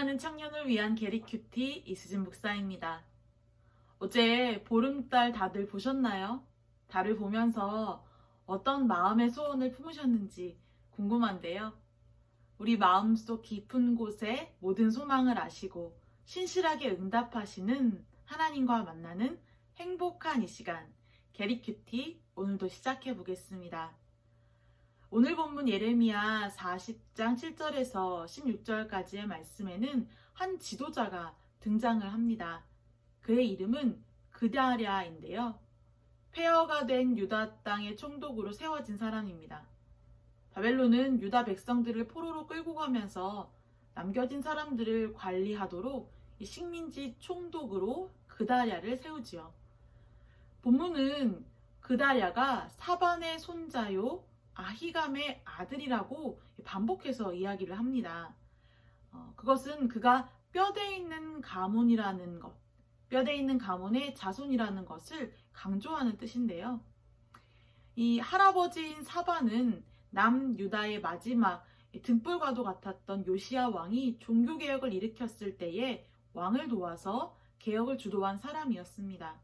사랑하는 청년을 위한 게리 큐티 이수진 목사입니다. 어제 보름달 다들 보셨나요? 달을 보면서 어떤 마음의 소원을 품으셨는지 궁금한데요. 우리 마음속 깊은 곳에 모든 소망을 아시고 신실하게 응답하시는 하나님과 만나는 행복한 이 시간, 게리 큐티 오늘도 시작해 보겠습니다. 오늘 본문 예레미야 40장 7절에서 16절까지의 말씀에는 한 지도자가 등장을 합니다. 그의 이름은 그다랴인데요. 폐허가 된 유다 땅의 총독으로 세워진 사람입니다. 바벨론은 유다 백성들을 포로로 끌고 가면서 남겨진 사람들을 관리하도록 이 식민지 총독으로 그다랴를 세우지요. 본문은 그다랴가 사반의 손자요 아히감의 아들이라고 반복해서 이야기를 합니다. 어, 그것은 그가 뼈대 있는 가문이라는 것, 뼈대 있는 가문의 자손이라는 것을 강조하는 뜻인데요. 이 할아버지인 사반은 남유다의 마지막 등불과도 같았던 요시야 왕이 종교개혁을 일으켰을 때에 왕을 도와서 개혁을 주도한 사람이었습니다.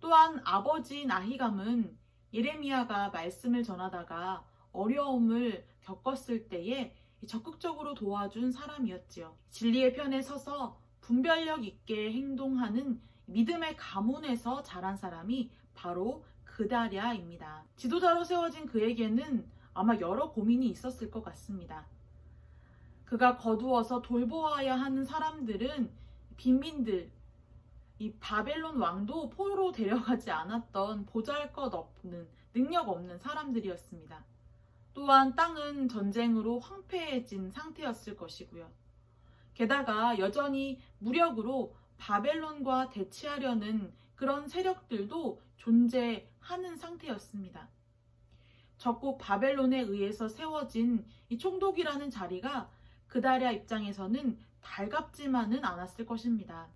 또한 아버지인 아히감은 예레미야가 말씀을 전하다가 어려움을 겪었을 때에 적극적으로 도와준 사람이었지요. 진리의 편에 서서 분별력 있게 행동하는 믿음의 가문에서 자란 사람이 바로 그다랴입니다. 지도자로 세워진 그에게는 아마 여러 고민이 있었을 것 같습니다. 그가 거두어서 돌보아야 하는 사람들은 빈민들, 이 바벨론 왕도 포로로 데려가지 않았던 보잘 것 없는 능력 없는 사람들이었습니다. 또한 땅은 전쟁으로 황폐해진 상태였을 것이고요. 게다가 여전히 무력으로 바벨론과 대치하려는 그런 세력들도 존재하는 상태였습니다. 적국 바벨론에 의해서 세워진 이 총독이라는 자리가 그다랴 입장에서는 달갑지만은 않았을 것입니다.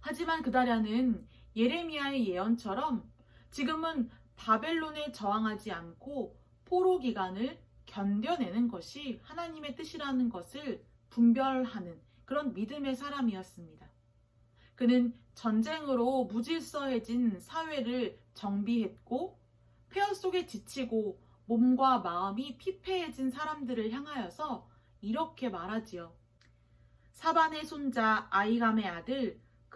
하지만 그다랴는 예레미야의 예언처럼 지금은 바벨론에 저항하지 않고 포로 기간을 견뎌내는 것이 하나님의 뜻이라는 것을 분별하는 그런 믿음의 사람이었습니다. 그는 전쟁으로 무질서해진 사회를 정비했고 폐허 속에 지치고 몸과 마음이 피폐해진 사람들을 향하여서 이렇게 말하지요. 사반의 손자 아이감의 아들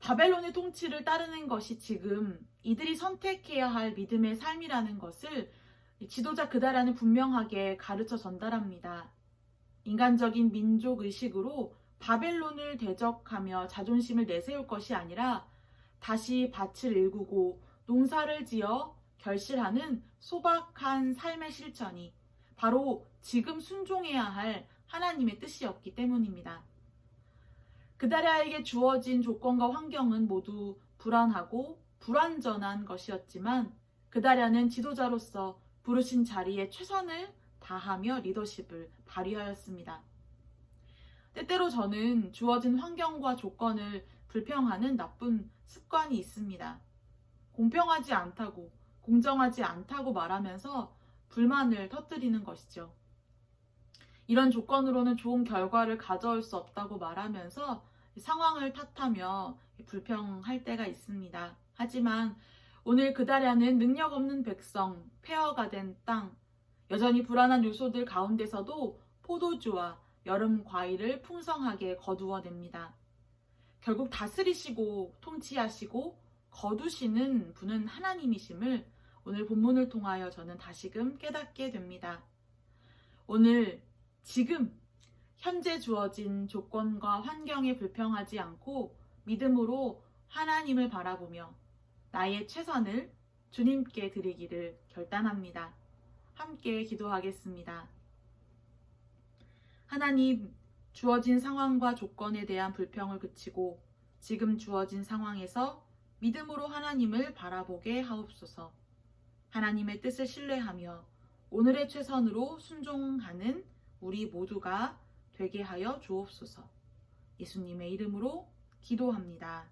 바벨론의 통치를 따르는 것이 지금 이들이 선택해야 할 믿음의 삶이라는 것을 지도자 그다라는 분명하게 가르쳐 전달합니다. 인간적인 민족 의식으로 바벨론을 대적하며 자존심을 내세울 것이 아니라 다시 밭을 일구고 농사를 지어 결실하는 소박한 삶의 실천이 바로 지금 순종해야 할 하나님의 뜻이었기 때문입니다. 그다랴에게 주어진 조건과 환경은 모두 불안하고 불완전한 것이었지만 그다랴는 지도자로서 부르신 자리에 최선을 다하며 리더십을 발휘하였습니다. 때때로 저는 주어진 환경과 조건을 불평하는 나쁜 습관이 있습니다. 공평하지 않다고, 공정하지 않다고 말하면서 불만을 터뜨리는 것이죠. 이런 조건으로는 좋은 결과를 가져올 수 없다고 말하면서 상황을 탓하며 불평할 때가 있습니다. 하지만 오늘 그다랴는 능력 없는 백성, 폐허가 된 땅, 여전히 불안한 요소들 가운데서도 포도주와 여름 과일을 풍성하게 거두어냅니다. 결국 다스리시고 통치하시고 거두시는 분은 하나님이심을 오늘 본문을 통하여 저는 다시금 깨닫게 됩니다. 오늘 지금 현재 주어진 조건과 환경에 불평하지 않고 믿음으로 하나님을 바라보며 나의 최선을 주님께 드리기를 결단합니다. 함께 기도하겠습니다. 하나님, 주어진 상황과 조건에 대한 불평을 그치고 지금 주어진 상황에서 믿음으로 하나님을 바라보게 하옵소서. 하나님의 뜻을 신뢰하며 오늘의 최선으로 순종하는 우리 모두가 되게 하여 주옵소서. 예수님의 이름으로 기도합니다.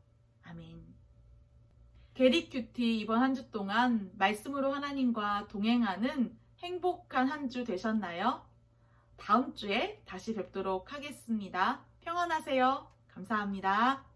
아멘. 게리 큐티 이번 한 주 동안 말씀으로 하나님과 동행하는 행복한 한 주 되셨나요? 다음 주에 다시 뵙도록 하겠습니다. 평안하세요. 감사합니다.